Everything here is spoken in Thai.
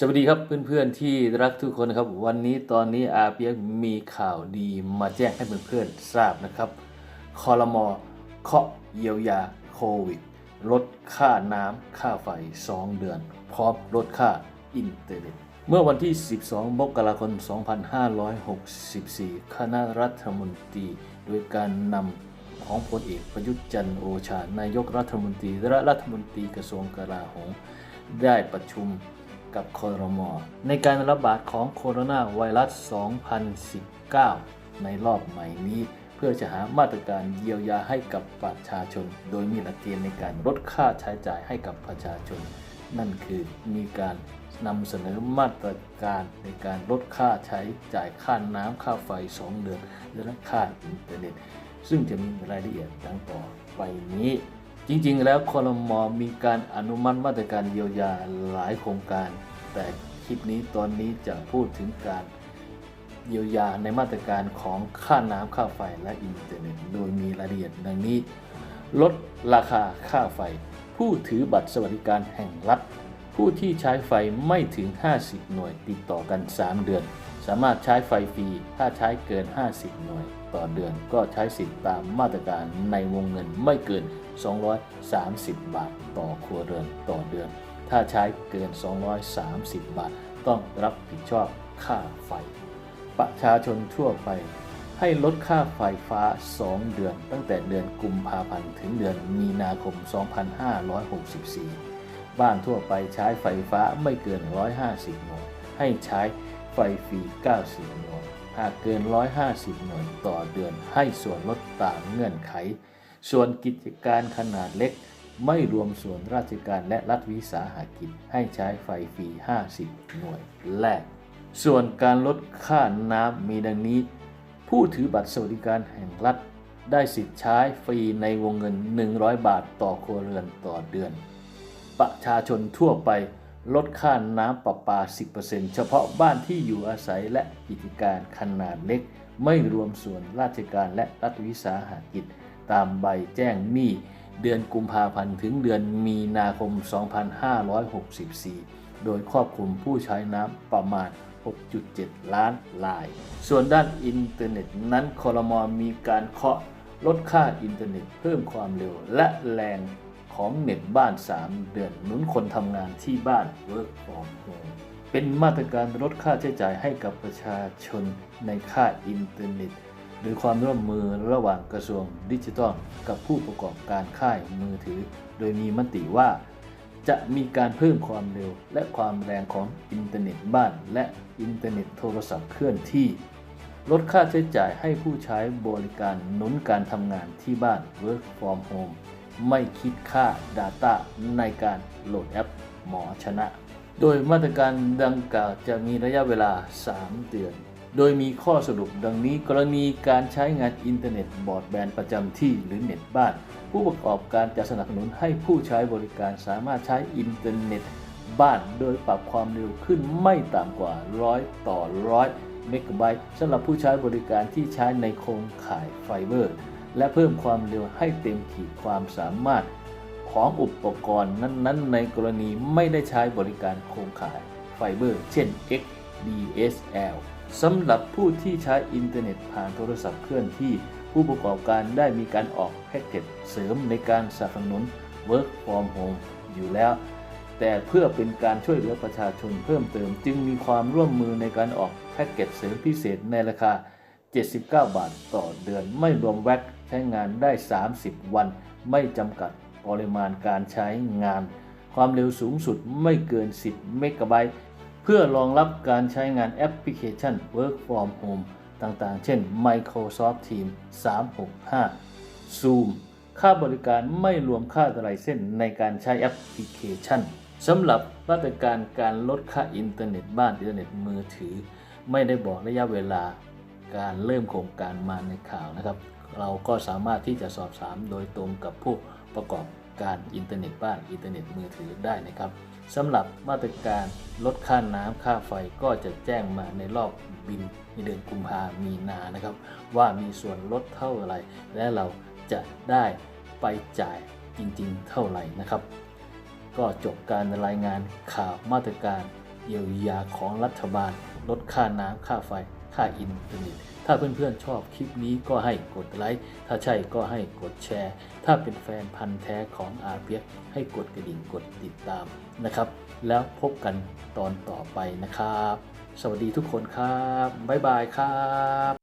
สวัสดีครับเพื่อนๆที่รักทุกคนครับ วันนี้ตอนนี้อาเปียกมีข่าวดีมาแจ้งให้เพื่อนๆทราบนะครับคอรมอเคาะเยียวยาโควิด ลดค่าน้ำค่าไฟ 2 เดือน พร้อมลดค่าอินเทอร์เน็ตเมื่อวันที่ 12 มกราคม 2564 คณะรัฐมนตรี โดยการนำของพลเอกประยุทธ์จันทร์โอชา นายกรัฐมนตรี และรัฐมนตรีกระทรวงกลาโหมได้ประชุม กับคอรมอในการระบาดของโคโรนาไวรัส 2019 ในรอบใหม่นี้ เพื่อจะหามาตรการเยียวยาให้กับประชาชน โดยมีหลักเกณฑ์ในการลดค่าใช้จ่ายให้กับประชาชน นั่นคือมีการนำเสนอมาตรการในการลดค่าใช้จ่ายค่าน้ำค่าไฟ 2 เดือนและค่าอินเทอร์เน็ต ซึ่งจะมีรายละเอียดดังต่อไปนี้ จริงๆ แล้วคอรมอมีการอนุมัติมาตรการเยียวยาหลายโครงการ แต่คลิปนี้ตอนนี้จะพูดถึงการเยียวยาในมาตรการของค่าน้ำค่าไฟและอินเทอร์เน็ต โดยมีรายละเอียดดังนี้ ลดราคาค่าไฟ ผู้ถือบัตรสวัสดิการแห่งรัฐ ผู้ที่ใช้ไฟไม่ถึง 50 หน่วยติดต่อกัน 3 เดือน สามารถใช้ไฟฟรี ถ้าใช้เกิน 50 หน่วย ต่อเดือนก็ใช้สิทธิ์ตามมาตรการในวงเงินไม่เกิน 230 บาท ต่อครัวเรือนต่อเดือน ถ้าใช้เกิน 230 บาท ต้องรับผิดชอบค่าไฟ ประชาชนทั่วไปให้ลดค่าไฟฟ้า 2 เดือน ตั้งแต่เดือนกุมภาพันธ์ถึงเดือนมีนาคม 2564 บ้านทั่วไปใช้ไฟฟ้าไม่เกิน 150 หน่วย ให้ใช้ ฟฟรี 90 หน่วย หากเกิน 150 หน่วยต่อเดือนให้ส่วนลดตามเงื่อนไข ส่วนกิจการขนาดเล็ก ไม่รวมส่วนราชการและรัฐวิสาหกิจให้ใช้ไฟฟรี 50 หน่วยแรก ส่วนการลดค่าน้ำมีดังนี้ ผู้ถือบัตรสวัสดิการแห่งรัฐได้สิทธิ์ใช้ฟรีในวงเงิน 100 บาทต่อครัวเรือนต่อเดือน ประชาชนทั่วไป ลดค่าน้ำประปา 10%เฉพาะบ้านที่อยู่อาศัยและกิจการขนาดเล็ก ไม่รวมส่วนราชการและรัฐวิสาหกิจ ตามใบแจ้งหนี้เดือนกุมภาพันธ์ถึงเดือนมีนาคม 2564 โดยครอบคลุมผู้ใช้น้ำประมาณ 6.7 ล้านราย ส่วนด้านอินเทอร์เน็ตนั้นคอรมอมีการเคาะลดค่าอินเทอร์เน็ตเพิ่มความเร็วและแรง ของเน็ตบ้าน 3 เดือนหนุนคนทำงานที่บ้าน Work from Home เป็นมาตรการลดค่าใช้จ่ายให้กับประชาชนในค่าอินเทอร์เน็ตโดยความร่วมมือระหว่างกระทรวงดิจิทัลกับผู้ประกอบการค่ายมือถือ โดยมีมติว่า จะมีการเพิ่มความเร็วและความแรงของอินเทอร์เน็ตบ้าน และอินเทอร์เน็ตโทรศัพท์เคลื่อนที่ ลดค่าใช้จ่ายให้ผู้ใช้บริการหนุนการทำงานที่บ้าน Work from Home ไม่คิดค่า Data ในการโหลดแอปหมอชนะ โดยมาตรการดังกล่าวจะมีระยะเวลา 3 เดือน โดยมีข้อสรุปดังนี้กรณีการใช้งานอินเทอร์เน็ตบอร์ดแบนประจำที่หรือเน็ตบ้าน ผู้ประกอบการจะสนับสนุนให้ผู้ใช้บริการสามารถใช้อินเทอร์เน็ตบ้านโดยปรับความเร็วขึ้นไม่ต่ำกว่า 100 ต่อ 100 เมกะไบต์สำหรับผู้ใช้บริการที่ใช้ในโครงข่ายไฟเบอร์ และเพิ่มความเร็วให้เต็มขีดความสามารถของอุปกรณ์นั้นๆ ในกรณีไม่ได้ใช้บริการโครงข่ายไฟเบอร์ เช่น XDSL สำหรับผู้ที่ใช้อินเทอร์เน็ตผ่านโทรศัพท์เคลื่อนที่ผู้ประกอบการได้มีการออกแพ็กเกจเสริมในการสนับสนุน Work from Home อยู่แล้ว แต่เพื่อเป็นการช่วยเหลือประชาชนเพิ่มเติม จึงมีความร่วมมือในการออกแพ็กเกจเสริมพิเศษในราคา 79 บาทต่อเดือนไม่รวมแว็ก ใช้งานได้ 30 วัน ไม่จำกัดปริมาณการใช้งาน ความเร็วสูงสุดไม่เกิน 10 เมกะไบต์เพื่อรองรับการใช้งานแอปพลิเคชัน Work from Home ต่างๆ เช่น Microsoft Teams 365 Zoom ค่าบริการไม่รวมค่าอะไรเส้นในการใช้แอปพลิเคชันสำหรับมาตรการการลดค่าอินเทอร์เน็ตบ้านอินเทอร์เน็ตมือถือ ไม่ได้บอกระยะเวลาการเริ่มโครงการมาในข่าวนะครับ เราก็สามารถที่จะสอบถามโดยตรงกับผู้ประกอบการอินเทอร์เน็ตบ้านอินเทอร์เน็ตมือถือได้นะครับสำหรับมาตรการลดค่าน้ำค่าไฟก็จะแจ้งมาในรอบบินในเดือนกุมภามีนานะครับ ว่ามีส่วนลดเท่าไหร่ และเราจะได้ไปจ่ายจริงๆ เท่าไหร่นะครับ ก็จบการรายงานข่าวมาตรการเยียวยาของรัฐบาล ลดค่าน้ำค่าไฟ ท่าอินเทอร์เน็ตถ้าเพื่อนๆชอบคลิปนี้ก็ให้กดไลค์ถ้าใช่ก็ให้กดแชร์ ถ้าเป็นแฟนพันธ์แท้ของอาเปียกให้กดกระดิ่งกดติดตามนะครับ แล้วพบกันตอนต่อไปนะครับ สวัสดีทุกคนครับ บ๊ายบายครับ